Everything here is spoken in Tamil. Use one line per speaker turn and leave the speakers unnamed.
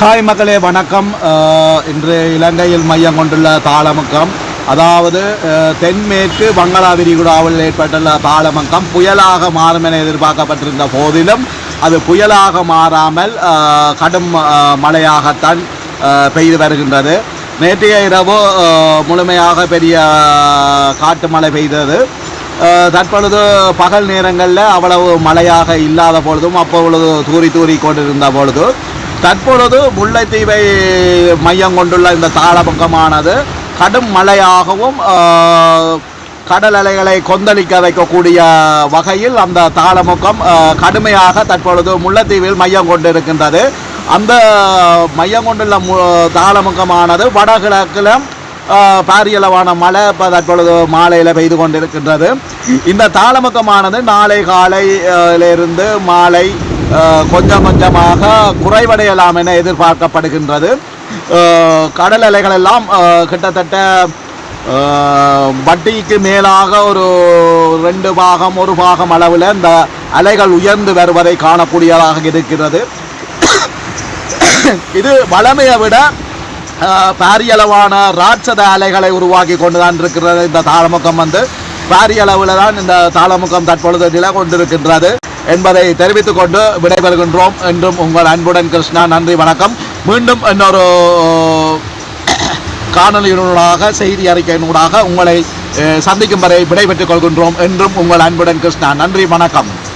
ஹாய் மக்களே வணக்கம். இன்று இலங்கையில் மையம் கொண்டுள்ள தாளமுக்கம். அதாவது தென்மேற்கு வங்களா விரிகுடாவில் ஏற்பட்டுள்ள தாளமுக்கம் புயலாக மாறும் என எதிர்பார்க்கப்பட்டிருந்த போதிலும் அது புயலாக மாறாமல் கடும் மழையாகத்தான் பெய்து வருகின்றது. நேற்றைய இரவு முழுமையாக பெரிய காட்டு மழை பெய்தது. தற்பொழுது பகல் நேரங்களில் அவ்வளவு மழையாக இல்லாத பொழுதும் அப்பொழுது தூரி தூறி கொண்டிருந்த பொழுது தற்பொழுது முல்லைத்தீவை மையம் கொண்டுள்ள இந்த தாளமுகமானது கடும் மழையாகவும் கடல் அலைகளை கொந்தளிக்க வைக்கக்கூடிய வகையில் அந்த தாளமுகம் கடுமையாக தற்பொழுது முல்லைத்தீவில் மையம் கொண்டிருக்கின்றது. அந்த மையம் கொண்டுள்ள மு தாளமுகமானது வடகிழக்கில் பாரியளவான மழை இப்போ தற்பொழுது மாலையில் பெய்து கொண்டிருக்கின்றது. இந்த தாளமுகமானது நாளை காலையிலிருந்து மாலை கொஞ்சம் கொஞ்சமாக குறைவடையலாம் என எதிர்பார்க்கப்படுகின்றது. கடல் அலைகள் எல்லாம் கிட்டத்தட்ட வட்டிக்கு மேலாக ஒரு ரெண்டு பாகம் ஒரு பாகம் அளவில் இந்த அலைகள் உயர்ந்து வருவதை காணக்கூடியதாக இருக்கிறது. இது வளமையை விட பாரியளவான ராட்சத அலைகளை உருவாக்கி கொண்டு தான் இருக்கிறது. இந்த தாளமுகம் வந்து பாரியளவில் தான் இந்த தாளமுகம் தற்பொழுது நிலை கொண்டிருக்கின்றது என்பதை தெரிவித்துக் கொண்டு விடைபெறுகின்றோம். என்றும் உங்கள் அன்புடன் கிருஷ்ணா நன்றி வணக்கம். மீண்டும் இன்னொரு காணொலியினூடாக செய்தி அறிக்கையினூடாக உங்களை சந்திக்கும் வரை விடைபெற்றுக் கொள்கின்றோம். என்றும் உங்கள் அன்புடன் கிருஷ்ணா நன்றி வணக்கம்.